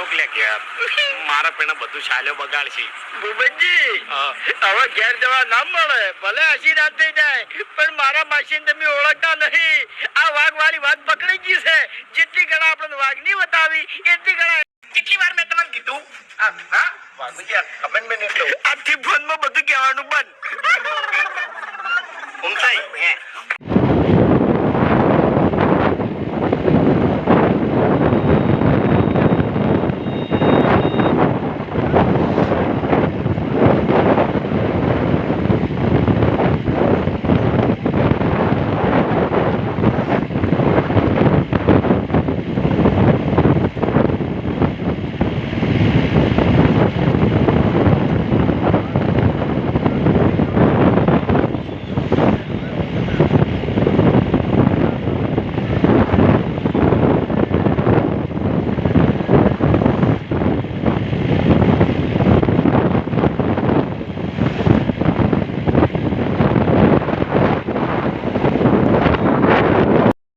Haddock લે ઘેર મારા પેણા બધું ચાલ્યો બગાડશે. ભૂપતજી હવે ઘેર જવા ના મળે. ભલે હસી રાત થઈ જાય પણ મારા માસીને તમે ઓળખતા નહીં. આ વાઘ વાળી વાત પકડી ગઈ છે. જેટલી ગણા આપણને વાઘ નહીં બતાવી એટલી ગણા કેટલી વાર મેં તમને કીધું? આ હા? વાગુજી આ ખબર મેં આજથી ફોનમાં બધું કહેવાનું બંધ. ઊંઘ થઈ હે.